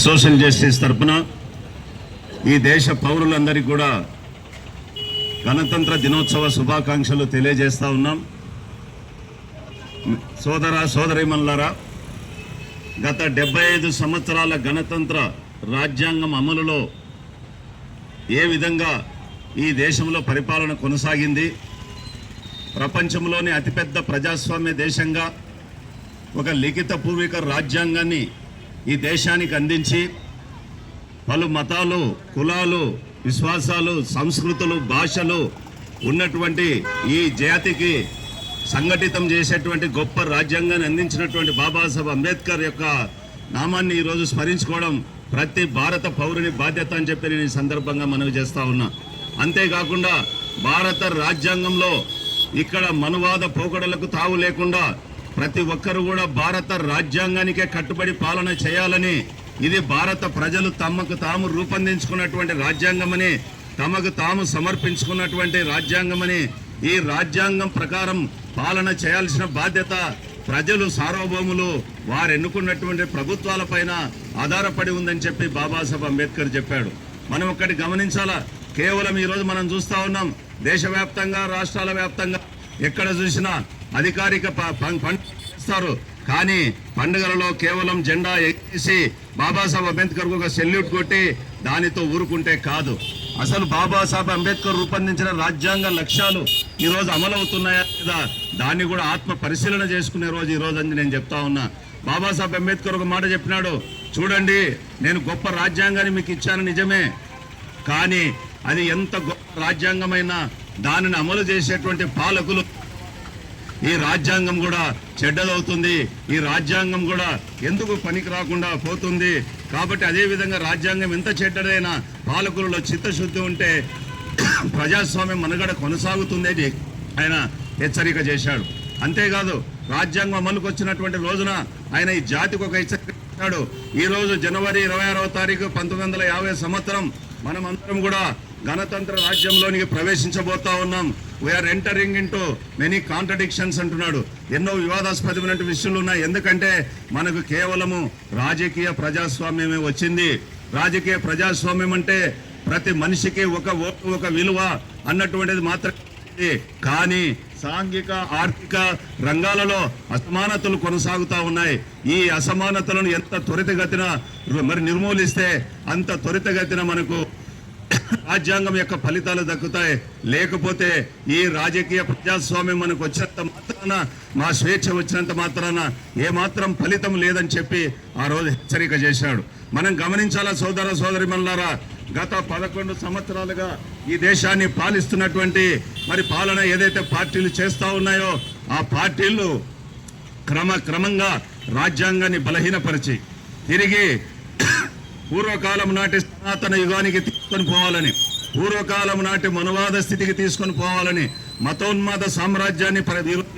Social justice తరపున ఈ దేశ పౌరులందరికీ కూడా గణతంత్ర దినోత్సవ శుభాకాంక్షలు తెలియజేస్తా ఉన్నాం. సోదర సోదరిమల్లారా గత డెబ్బై ఐదు సంవత్సరాల గణతంత్ర రాజ్యాంగం అమలులో ఏ విధంగా ఈ దేశంలో పరిపాలన కొనసాగింది? ప్రపంచంలోని అతిపెద్ద ప్రజాస్వామ్య దేశంగా ఒక లిఖిత పూర్వక రాజ్యాంగాన్ని ఈ దేశానికి అందించి పలు మతాలు కులాలు విశ్వాసాలు సంస్కృతులు భాషలు ఉన్నటువంటి ఈ జాతికి సంఘటితం చేసేటువంటి గొప్ప రాజ్యాంగాన్ని అందించినటువంటి బాబాసాహెబ్ అంబేద్కర్ యొక్క నామాన్ని ఈరోజు స్మరించుకోవడం ప్రతి భారత పౌరుని బాధ్యత అని చెప్పి నేను ఈ సందర్భంగా మనవి చేస్తూ ఉన్నా. అంతేకాకుండా భారత రాజ్యాంగంలో ఇక్కడ మనువాద పోకడలకు తావు లేకుండా ప్రతి ఒక్కరు కూడా భారత రాజ్యాంగానికే కట్టుబడి పాలన చేయాలని ఇది భారత ప్రజలు తమకు తాము రూపొందించుకున్నటువంటి రాజ్యాంగమని తమకు తాము సమర్పించుకున్నటువంటి రాజ్యాంగమని ఈ రాజ్యాంగం ప్రకారం పాలన చేయాల్సిన బాధ్యత ప్రజలు సార్వభౌములు వారు ఎన్నుకున్నటువంటి ప్రభుత్వాలపైన ఆధారపడి ఉందని చెప్పి బాబాసాహెబ్ అంబేద్కర్ చెప్పాడు. మనం ఒక్కటి గమనించాలా? కేవలం ఈరోజు మనం చూస్తా ఉన్నాం దేశవ్యాప్తంగా రాష్ట్రాల వ్యాప్తంగా ఎక్కడ చూసినా అధికారిక ప- కానీ పండుగలలో కేవలం జెండా ఎగేసి బాబాసాహెబ్ అంబేద్కర్ ఒక సెల్యూట్ కొట్టి దానితో ఊరుకుంటే కాదు. అసలు బాబాసాహెబ్ అంబేద్కర్ రూపొందించిన రాజ్యాంగ లక్ష్యాలు ఈరోజు అమలవుతున్నాయా లేదా దాన్ని కూడా ఆత్మ పరిశీలన చేసుకునే రోజు ఈరోజు అని నేను చెప్తా ఉన్నా. బాబాసాహెబ్ అంబేద్కర్ ఒక మాట చెప్పినాడు. చూడండి నేను గొప్ప రాజ్యాంగాన్ని మీకు ఇచ్చాను నిజమే. కానీ అది ఎంత గొప్ప రాజ్యాంగమైనా దానిని అమలు చేసేటువంటి పాలకులు ఈ రాజ్యాంగం కూడా చెడ్డదవుతుంది ఈ రాజ్యాంగం కూడా ఎందుకు పనికి రాకుండా పోతుంది? కాబట్టి అదే విధంగా రాజ్యాంగం ఎంత చెడ్డదైనా పాలకులలో చిత్తశుద్ధి ఉంటే ప్రజాస్వామ్యం మనుగడ కొనసాగుతుందని ఆయన హెచ్చరిక చేశాడు. అంతేకాదు రాజ్యాంగం అమలుకు వచ్చినటువంటి రోజున ఆయన ఈ జాతికి ఒక హెచ్చరిక చేశాడు. ఈ రోజు జనవరి ఇరవై ఆరవ తారీఖు పంతొమ్మిది వందల యాభై సంవత్సరం మనం అందరం కూడా గణతంత్ర రాజ్యంలోనికి ప్రవేశించబోతా ఉన్నాం. We're entering into many contradictions అంటున్నాడు. ఎన్నో వివాదాస్పదమైన విషయాలు ఉన్నాయి. ఎందుకంటే మనకు కేవలము రాజకీయ ప్రజాస్వామ్యమే వచ్చింది. రాజకీయ ప్రజాస్వామ్యం అంటే ప్రతి మనిషికి ఒక ఒక విలువ అన్నటువంటిది మాత్రం కానీ సాంఘిక ఆర్థిక రంగాలలో అసమానతలు కొనసాగుతా ఉన్నాయి. ఈ అసమానతలను ఎంత త్వరితగతిన మరి నిర్మూలిస్తే అంత త్వరితగతిన మనకు రాజ్యాంగం యొక్క ఫలితాలు దక్కుతాయి. లేకపోతే ఈ రాజకీయ ప్రజాస్వామ్యం మనకు వచ్చినంత మాత్రాన మా స్వేచ్ఛ వచ్చినంత మాత్రాన ఏ మాత్రం ఫలితం లేదని చెప్పి ఆ రోజు హెచ్చరిక చేశాడు. మనం గమనించాలా సోదర సోదరి గత పదకొండు సంవత్సరాలుగా ఈ దేశాన్ని పాలిస్తున్నటువంటి మరి పాలన ఏదైతే పార్టీలు చేస్తా ఉన్నాయో ఆ పార్టీలు క్రమ క్రమంగా రాజ్యాంగాన్ని బలహీనపరిచి తిరిగి పూర్వకాలం నాటి సనాతన యుగానికి తీసుకొని పోవాలని పూర్వకాలం నాటి మనువాద స్థితికి తీసుకొని పోవాలని మతోన్మాద సామ్రాజ్యాన్ని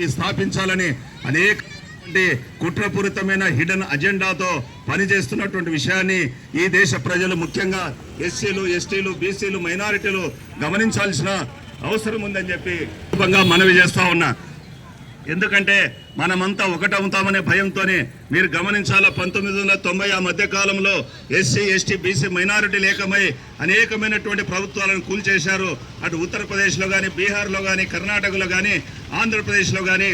స్థాపించాలని అనేక కుట్రపూరితమైన హిడెన్ అజెండాతో పనిచేస్తున్నటువంటి విషయాన్ని ఈ దేశ ప్రజలు ముఖ్యంగా ఎస్సీలు ఎస్టీలు బీసీలు మైనారిటీలు గమనించాల్సిన అవసరం ఉందని చెప్పి మనవి చేస్తా ఉన్నా. ఎందుకంటే మనమంతా ఒకటవుతామనే భయంతోనే మీరు గమనించాలా పంతొమ్మిది వందల తొంభై ఆ మధ్య కాలంలో ఎస్సీ ఎస్టీ బీసీ మైనారిటీ లేఖమై అనేకమైనటువంటి ప్రభుత్వాలను కూల్చేశారు. అటు ఉత్తరప్రదేశ్లో కానీ బీహార్లో కానీ కర్ణాటకలో కానీ ఆంధ్రప్రదేశ్లో కానీ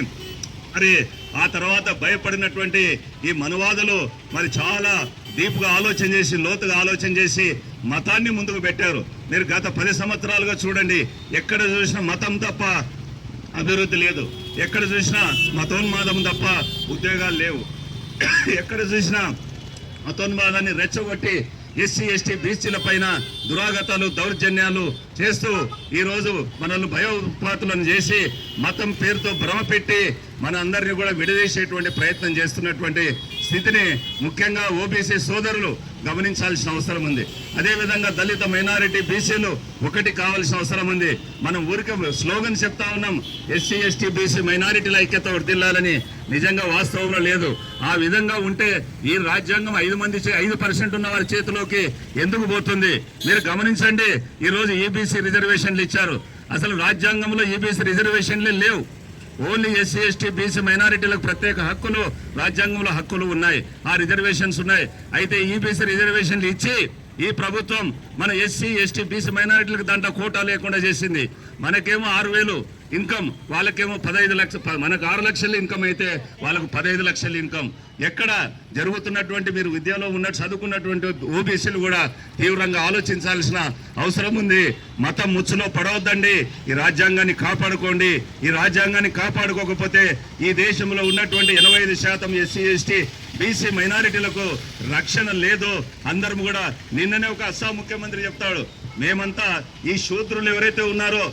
మరి ఆ తర్వాత భయపడినటువంటి ఈ మనువాదులు మరి చాలా డీప్గా ఆలోచన చేసి లోతుగా ఆలోచన చేసి మతాన్ని ముందుకు పెట్టారు. మీరు గత పది సంవత్సరాలుగా చూడండి ఎక్కడ చూసినా మతం తప్ప అభివృద్ధి లేదు. ఎక్కడ చూసినా మతోన్మాదం తప్ప ఉద్యోగాలు లేవు. ఎక్కడ చూసినా మతోన్మాదాన్ని రెచ్చగొట్టి ఎస్సీ ఎస్టీ బీసీల పైన దురాగతాలు దౌర్జన్యాలు చేస్తూ ఈరోజు మనల్ని భయోత్పాతులను చేసి మతం పేరుతో భ్రమ పెట్టి మన అందరినీ కూడా విడదీసేటువంటి ప్రయత్నం చేస్తున్నటువంటి స్థితిని ముఖ్యంగా ఓబీసీ సోదరులు గమనించాల్సిన అవసరం ఉంది. అదేవిధంగా దళిత మైనారిటీ బీసీలు ఒకటి కావాల్సిన అవసరం ఉంది. మనం ఊరికి స్లోగన్ చెప్తా ఉన్నాం ఎస్సీ ఎస్టీ బీసీ మైనారిటీల ఐక్యత వర్దిల్లాలని నిజంగా వాస్తవంలో లేదు. ఆ విధంగా ఉంటే ఈ రాజ్యాంగం ఐదు మంది ఐదు పర్సెంట్ ఉన్న వారి చేతిలోకి ఎందుకు పోతుంది? మీరు గమనించండి ఈరోజు ఈబీసీ రిజర్వేషన్లు ఇచ్చారు. అసలు రాజ్యాంగంలో ఈబీసీ రిజర్వేషన్లే లేవు. ఓన్లీ ఎస్సీ ఎస్టీ బీసీ మైనారిటీలకు ప్రత్యేక హక్కులు రాజ్యాంగంలో హక్కులు ఉన్నాయి. ఆ రిజర్వేషన్స్ ఉన్నాయి. అయితే ఈబీసీ రిజర్వేషన్లు ఇచ్చి ఈ ప్రభుత్వం మన ఎస్సీ ఎస్టీ బీసీ మైనారిటీలకు దాంట్లో కోటా లేకుండా చేసింది. మనకేమో ఆరు వేలు ఇన్కమ్ వాళ్ళకేమో పదహైదు లక్ష మనకు ఆరు లక్షల ఇన్కమ్ అయితే వాళ్ళకు పదహైదు లక్షల ఇన్కమ్. ఎక్కడ జరుగుతున్నటువంటి మీరు విద్యలో ఉన్నట్టు చదువుకున్నటువంటి ఓబీసీలు కూడా తీవ్రంగా ఆలోచించాల్సిన అవసరం ఉంది. మతం ముచ్చులో పడవద్దండి. ఈ రాజ్యాంగాన్ని కాపాడుకోండి. ఈ రాజ్యాంగాన్ని కాపాడుకోకపోతే ఈ దేశంలో ఉన్నటువంటి ఎనభై ఐదు శాతం ఎస్సీ ఎస్టీ బీసీ మైనారిటీలకు రక్షణ లేదు అందరం కూడా నిన్ననే ఒక అస్సాం ముఖ్యమంత్రి చెప్తాడు. మేమంతా ఈ శూద్రులు ఎవరైతే ఉన్నారో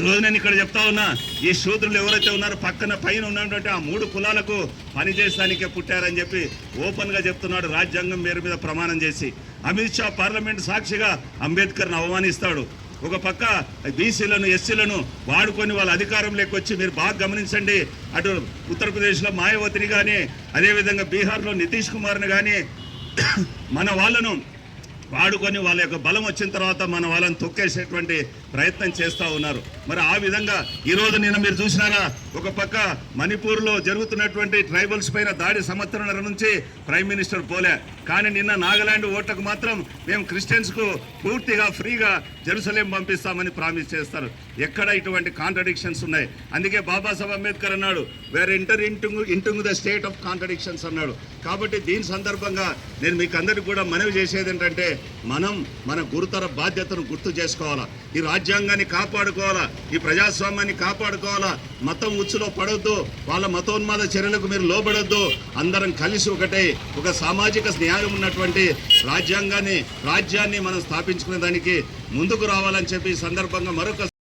ఈరోజు నేను ఇక్కడ చెప్తా ఉన్నా ఈ శూద్రులు ఎవరైతే ఉన్నారో పక్కన పైన ఉన్నటువంటి ఆ మూడు కులాలకు పనిచేయడానికే పుట్టారని చెప్పి ఓపెన్గా చెప్తున్నాడు రాజ్యాంగం పేరు మీద ప్రమాణం చేసి. అమిత్ షా పార్లమెంట్ సాక్షిగా అంబేద్కర్ను అవమానిస్తాడు. ఒక పక్క బీసీలను ఎస్సీలను వాడుకొని వాళ్ళ అధికారం వచ్చి మీరు బాగా గమనించండి. అటు ఉత్తరప్రదేశ్లో మాయావతిని కానీ అదేవిధంగా బీహార్లో నితీష్ కుమార్ని కానీ మన వాళ్ళను వాడుకొని వాళ్ళ యొక్క బలం వచ్చిన తర్వాత మన వాళ్ళని తొక్కేసేటువంటి ప్రయత్నం చేస్తూ ఉన్నారు. మరి ఆ విధంగా ఈరోజు నేను నిన్న మీరు చూసినారా? ఒక పక్క మణిపూర్లో జరుగుతున్నటువంటి ట్రైబల్స్ పైన దాడి సంవత్సరం నుంచి ప్రైమ్ మినిస్టర్ పోలే. కానీ నిన్న నాగాలాండ్ ఓట్లకు మాత్రం మేము క్రిస్టియన్స్కు పూర్తిగా ఫ్రీగా జెరూసలేం పంపిస్తామని ప్రామిస్ చేస్తారు. ఎక్కడ ఇటువంటి కాంట్రడిక్షన్స్ ఉన్నాయి? అందుకే బాబాసాహెబ్ అంబేద్కర్ అన్నాడు we're entering entering the state of contradictions అన్నాడు. కాబట్టి దీని సందర్భంగా నేను మీకు అందరికీ కూడా మనవి చేసేది ఏంటంటే మనం మన గురుతర బాధ్యతను గుర్తు చేసుకోవాలా. ఈ రాజ్య రాజ్యాంగాన్ని కాపాడుకోవాలా? ఈ ప్రజాస్వామ్యాన్ని కాపాడుకోవాలా? మతం ఉచ్చులో పడొద్దు. వాళ్ళ మతోన్మాద చర్యలకు మీరు లోబడొద్దు. అందరం కలిసి ఒకటే ఒక సామాజిక న్యాయం ఉన్నటువంటి రాజ్యాంగాన్ని రాజ్యాన్ని మనం స్థాపించుకునే దానికి ముందుకు రావాలని చెప్పి ఈ సందర్భంగా మరొక